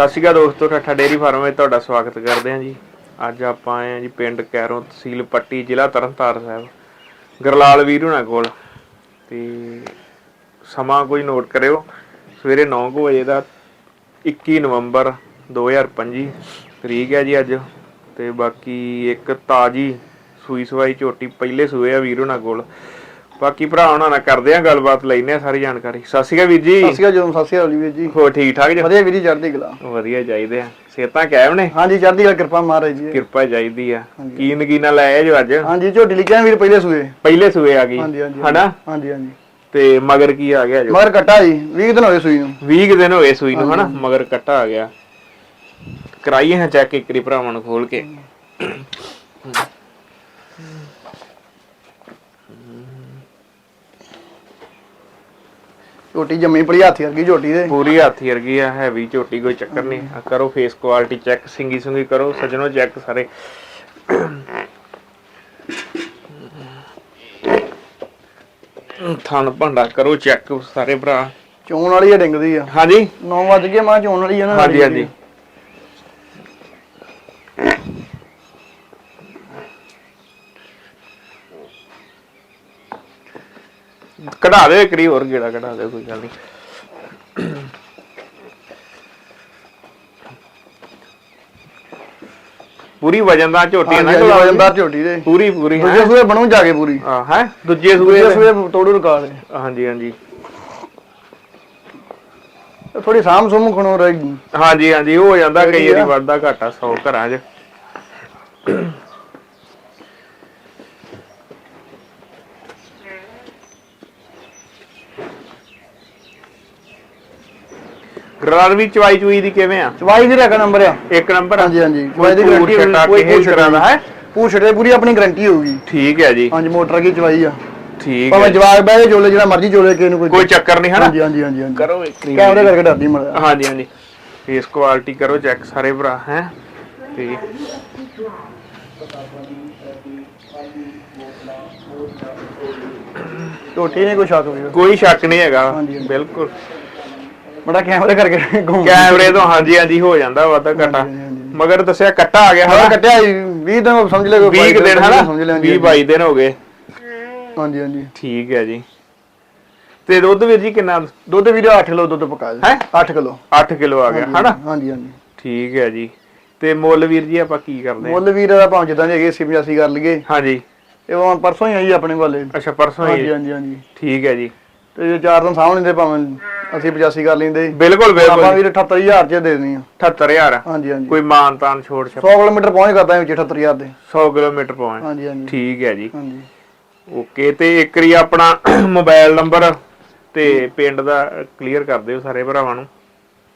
ਸਤਿ ਸ਼੍ਰੀ ਅਕਾਲ ਦੋਸਤੋ, ਠੱਠਾ dairy farm ਵਿੱਚ ਤੁਹਾਡਾ ਸਵਾਗਤ ਕਰਦੇ ਹਾਂ ਜੀ। ਅੱਜ ਆਪਾਂ ਆਏ ਹਾਂ ਜੀ ਪਿੰਡ ਕੈਰੋਂ ਤਹਿਸੀਲ ਪੱਟੀ, ਜ਼ਿਲ੍ਹਾ ਤਰਨਤਾਰਨ ਸਾਹਿਬ, ਗਰਲਾਲ ਵੀਰ ਹੁਣਾਂ ਕੋਲ। ਤੇ ਸਮਾਂ ਕੋਈ ਨੋਟ ਕਰਿਓ, ਸਵੇਰੇ 9 ਵਜੇ ਦਾ 21 ਨਵੰਬਰ 2025 ਤਰੀਕ ਹੈ ਜੀ ਅੱਜ। ਤੇ ਬਾਕੀ ਇੱਕ ਤਾਜੀ ਸੂਈ ਸਵਾਈ ਝੋਟੀ ਪਹਿਲੇ ਸੂਏ ਆ ਵੀਰ ਹੁਣਾਂ ਕੋਲ। ਬਾਕੀ ਭਰਾ ਉਹਨਾਂ ਨਾਲ ਕਰਦੇ ਆ ਗੱਲਬਾਤ ਲੈਨੇ ਆ ਸਾਰੀ ਜਾਣਕਾਰੀ। ਸਤਿ ਸ਼੍ਰੀ ਅਕਾਲ ਵੀਰ ਜੀ। ਸਤਿ ਸ਼੍ਰੀ ਅਕਾਲ ਜੀ ਸਤਿ ਸ਼੍ਰੀ ਅਕਾਲ ਵੀਰ ਜੀ। ਹੋ ਠੀਕ ਠਾਕ ਜੀ? ਵਧੀਆ ਵੀਰ ਜੀ ਚੜ੍ਹਦੀ ਕਲਾ। ਵਧੀਆ ਚਾਹੀਦੇ ਆ। ਸਿਹਤਾਂ ਕਾਇਮ ਨੇ ਹਾਂਜੀ ਚੜ੍ਹਦੀ ਕਲਾ ਕਿਰਪਾ ਮਹਾਰਾਜ ਜੀ। ਕਿਰਪਾ ਚਾਹੀਦੀ ਆ। ਕੀ ਨਗੀਨਾ ਲਾਇਆ ਜੋ ਅੱਜ? ਹਾਂਜੀ ਝੋਟੀ ਲਿਖਿਆ ਵੀਰ ਪਹਿਲੇ ਸੂਏ। ਪਹਿਲੇ ਸੂਏ ਆ ਗਈ। ਹਾਂਜੀ ਹਾਂਜੀ ਹਨਾ? ਹਾਂਜੀ ਹਾਂਜੀ। ਤੇ ਮਗਰ ਕੀ ਆ ਗਿਆ ਜੋ? ਮਗਰ ਕੱਟਾ ਜੀ 20 ਦਿਨ ਹੋਏ ਸੂਈ ਨੂੰ। 20 ਕੁ ਦਿਨ ਹੋਏ ਸੂਈ ਨੂੰ ਹਨਾ? ਮਗਰ ਕੱਟਾ ਆ ਗਿਆ। ਕਰਾਈਏ ਹਾਂ ਚੈੱਕ ਇੱਕ ਵਾਰੀ ਭਰਾਵਾਂ ਨੂੰ ਖੋਲ ਕੇ। ਝੋਟੀ ਜੰਮੀ ਪੜੀ ਹੱਥ ਵਰਗੀ ਝੋਟੀ ਦੇ। ਪੂਰੀ ਹਾਥੀ ਵਰਗੀ ਆ ਹੈਵੀ ਝੋਟੀ ਕੋਈ ਚੱਕਰ ਨਹੀਂ। ਆ ਕਰੋ ਫੇਸ ਕੁਆਲਿਟੀ ਚੈੱਕ ਸਿੰਗੀ ਸੁੰਗੀ ਕਰੋ ਸਜਣੋ ਚੈੱਕ ਸਾਰੇ। ਥਣ ਭਾਂਡਾ ਕਰੋ ਚੈੱਕ ਸਾਰੇ ਭਰਾ। ਚੋਣ ਵਾਲੀ ਆ ਡਿੰਗਦੀ ਆ। ਹਾਂਜੀ। 9 ਵਜ ਗਏ ਮਾਂ ਚੋਣ ਵਾਲੀ ਆ ਨਾ ਹਾਂਜੀ ਹਾਂਜੀ। ਕਢਾ ਦੇ ਕਰੀ ਹੋਰ ਗੇੜਾ ਕਢਾ ਦੇ ਕੋਈ ਗੱਲ ਨਹੀਂ ਪੂਰੀ ਵਜਨਦਾਰ ਝੋਟੀ ਹੈ ਨਾ ਹਾਂਜੀ ਦੀ? ਵਜਨਦਾਰ ਝੋਟੀ ਦੇ। ਪੂਰੀ ਪੂਰੀ ਦੂਜੇ ਹੈ? ਸੂਏ ਬਣੂ ਜਾ ਕੇ ਪੂਰੀ। ਹਾਂ ਹੈ? ਦੂਜੇ ਦੂਜੇ ਸੂਏ ਸੂਏ ਤੋੜੂ ਰਕਾਲ ਹਾਂਜੀ ਹਾਂਜੀ। ਥੋੜੀ ਸਾਮ ਸੁਮ ਖਣੋ ਰਹੀ ਹਾਂਜੀ ਹਾਂਜੀ ਹੋ ਜਾਂਦਾ ਕਈ ਜਿਹੜੀ ਵਾਰੀ ਆ। ਵੱਧਦਾ ਘਾਟਾ 100 ਘਰਾਂ 'ਚ। ਗਰਾਰ ਵੀ ਚਵਾਈ ਚੁਈ ਦੀ ਕਿਵੇਂ ਆ? ਚਵਾਈ ਦੀ ਰਕਾ ਨੰਬਰ ਆ। ਇੱਕ ਨੰਬਰ ਹਾਂਜੀ ਹਾਂਜੀ। ਕੋਈ ਚਵਾਈ ਦੀ ਗਰੰਟੀ ਕੋਈ ਕਿਸੇ ਤਰ੍ਹਾਂ ਦਾ। ਹੈ? ਪੂਛ ਛੜੇ ਪੂਰੀ ਆਪਣੀ ਗਰੰਟੀ ਹੋਊਗੀ। ਠੀਕ ਹੈ ਜੀ। ਹਾਂਜੀ ਮੋਟਰ ਕੀ ਚਵਾਈ ਆ। ਠੀਕ ਭਾਵੇਂ ਹੈ ਜਵਾਗ ਬਹਿ ਕੇ ਜੋਲੇ ਜਿਹੜਾ ਮਰਜ਼ੀ ਜੋਲੇ ਕਿਸੇ ਨੂੰ ਕੋਈ ਕੋਈ ਚੱਕਰ ਨਹੀਂ ਹਨਾ? ਹਾਂਜੀ ਹਾਂਜੀ ਹਾਂਜੀ ਹਾਂਜੀ। ਕਰੋ ਇੱਕ ਕੈਮਰੇ ਕਰਕੇ ਡਰਦੀ ਮਰਦਾ ਹਾਂਜੀ ਹਾਂਜੀ। ਫੇਸ ਕੁਆਲਿਟੀ ਕਰੋ ਚੈੱਕ ਸਾਰੇ ਭਰਾ ਹੈ? ਤੇ ਝੋਟੀ ਨੇ ਕੋਈ ਸ਼ੱਕ ਕੋਈ ਨਹੀਂ ਹੈਗਾ। ਬਿਲਕੁਲ। ਬੜਾ ਕੈਮਰੇ ਕਰਕੇ ਘੁੰਮ ਕੈਮਰੇ ਤੋਂ ਹਾਂਜੀ ਹਾਂਜੀ ਹੋ ਜਾਂਦਾ ਹਾਂਜੀ, ਹਾਂਜੀ। ਮਗਰ ਦੱਸਿਆ ਕੱਟਾ ਆ ਗਿਆ ਹਾਂ ਕੱਟਿਆ 20 ਦਿਨ ਸਮਝ ਲੈ ਕੋਈ 20 ਕੁ ਦਿਨ ਹਨਾ? ਸਮਝ ਲੈ 20 22 ਦਿਨ ਹੋ ਗਏ। ਹਾਂਜੀ ਹਾਂਜੀ। ਠੀਕ ਹੈ ਜੀ। ਤੇ ਦੁੱਧ ਵੀਰ ਜੀ ਕਿੰਨਾ? ਦੁੱਧ ਵੀਰ 8 ਕਿਲੋ ਦੁੱਧ ਪਕਾ ਦੇ ਹੈਂ? 8 ਕਿਲੋ। 8 ਕਿਲੋ ਆ ਗਿਆ ਹਨਾ? ਹਾਂਜੀ ਹਾਂਜੀ। ਠੀਕ ਹੈ ਜੀ। ਤੇ ਮੁੱਲ ਵੀਰ ਜੀ ਆਪਾਂ ਕੀ ਕਰਦੇ ਹਾਂ? ਮੁੱਲ ਵੀਰ ਦਾ ਭਾਵੇਂ ਜਿੱਦਾਂ ਦੇ ਹੈਗੇ 80 85 ਕਰ ਲਈਏ। ਹਾਂਜੀ। ਇਹ ਉਹ ਪਰਸੋਂ ਹੀ ਆਈ ਆਪਣੇ ਵਾਲੇ ਅੱਛਾ ਪਰਸੋਂ ਹੀ। ਹਾਂਜੀ ਹਾਂਜੀ ਠੀਕ ਹੈ ਜੀ। ਤੇ ਜੇ ਚਾਰ ਦਿਨ ਸਾਹਮਣੇ ਦੇ ਭਾਵੇਂ। 80 85 ਕਰ ਲੈਂਦੇ ਬਿਲਕੁਲ ਆਪਾਂ ਬਿਲਕੁਲ ਵੀਰ 78000 ਚ ਦੇ ਦੇਣੀ ਆ। 78000 ਹਾਂਜੀ ਹਾਂਜੀ। ਕੋਈ ਮਾਨ ਤਾਨ ਛੋੜ ਛੱਪ 100 ਕਿਲੋਮੀਟਰ ਪਹੁੰਚ ਕਰਦਾ ਵਿੱਚ 78000 ਦੇ। 100 ਕਿਲੋਮੀਟਰ ਪਹੁੰਚ। ਹਾਂਜੀ ਹਾਂਜੀ। ਠੀਕ ਹੈ ਜੀ। ਹਾਂਜੀ। ਓਕੇ ਤੇ ਇੱਕ ਵਾਰੀ ਆਪਣਾ ਮੋਬਾਈਲ ਨੰਬਰ ਤੇ ਪਿੰਡ ਦਾ ਕਲੀਅਰ ਕਰ ਦਿਓ ਸਾਰੇ ਭਰਾਵਾਂ ਨੂੰ।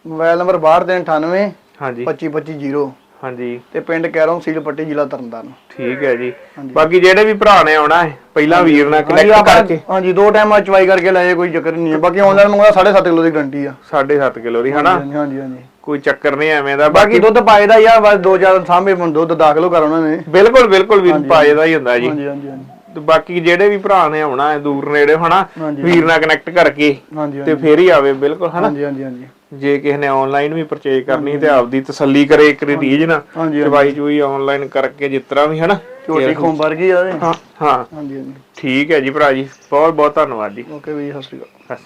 ਮੋਬਾਈਲ ਨੰਬਰ 6298 ਹਾਂਜੀ। 2550 ਹਾਂਜੀ। ਤੇ ਪਿੰਡ ਕੈਰੋਂ ਸੀਲ ਪੱਟੀ ਜ਼ਿਲ੍ਹਾ ਤਰਨਤਾਰਨ। ਠੀਕ ਹੈ ਜੀ। ਬਾਕੀ ਜਿਹੜੇ ਵੀ ਭਰਾ ਨੇ ਆਉਣਾ ਹੈ ਪਹਿਲਾਂ ਵੀਰ ਨਾਲ ਕਨੈਕਟ ਕਰਕੇ। ਹਾਂਜੀ ਦੋ ਟਾਈਮ ਚਵਾਈ ਕਰਕੇ ਲਾਏ ਕੋਈ ਚੱਕਰ ਨਹੀਂ ਹੈ। ਬਾਕੀ ਆਨਲਾਈਨ ਮੰਗਵਾ 7.5 ਕਿਲੋ ਦੀ ਗਰੰਟੀ ਆ। 7.5 ਕਿਲੋ ਦੀ ਹਨਾ? ਹਾਂਜੀ ਹਾਂਜੀ ਕੋਈ ਚੱਕਰ ਨਹੀਂ ਐਵੇਂ ਦਾ। ਬਾਕੀ ਦੁੱਧ ਪਾਏ ਦਾ ਯਾਰ ਬਸ ਦੋ ਚਾਰ ਸਾਹਮਣੇ ਦੁੱਧ ਦਾਖਲ ਕਰ ਉਹਨਾਂ। ਨੇ ਬਿਲਕੁਲ ਬਿਲਕੁਲ ਵੀਰ ਪਾਏ ਦਾ ਹੀ ਹੁੰਦਾ ਜੀ। ਹਾਂਜੀ ਹਾਂਜੀ ਹਾਂਜੀ। ਤੇ ਬਾਕੀ ਜਿਹੜੇ ਵੀ ਭਰਾ ਨੇ ਆਉਣਾ ਹੈ ਦੂਰ ਨੇੜੇ ਹਨਾ ਹਾਂਜੀ। ਵੀਰ ਨਾਲ ਕਨੈਕਟ ਕਰਕੇ ਹਾਂਜੀ ਤੇ ਫੇਰ ਹੀ ਆਵੇ ਬਿਲਕੁਲ ਹਨਾ? ਹਾਂਜੀ ਹਾਂਜੀ ਹਾਂਜੀ। ਜੇ ਕਿਸੇ ਨੇ ਆਨਲਾਈਨ ਵੀ ਪਰਚੇਜ ਕਰਨੀ ਤੇ ਆਪਦੀ ਤਸੱਲੀ ਕਰੇ ਇੱਕ ਰੀਜ ਨਾ ਹਾਂਜੀ ਚਵਾਈ ਚੂਈ ਆਨਲਾਈਨ ਕਰਕੇ ਜਿਸ ਤਰ੍ਹਾਂ ਵੀ ਹਨਾ? ਝੋਟੀ ਖੋਂ ਵਰ ਗਈ ਆ ਇਹ। ਹਾਂ ਹਾਂ। ਹਾਂਜੀ ਹਾਂਜੀ। ਠੀਕ ਹੈ ਜੀ ਭਰਾ ਜੀ ਬਹੁਤ ਬਹੁਤ ਧੰਨਵਾਦ ਜੀ। ਓਕੇ ਵੀ ਸਤਿ ਸ਼੍ਰੀ ਅਕਾਲ। ਸਤਿ ਸ਼੍ਰੀ ਅਕਾਲ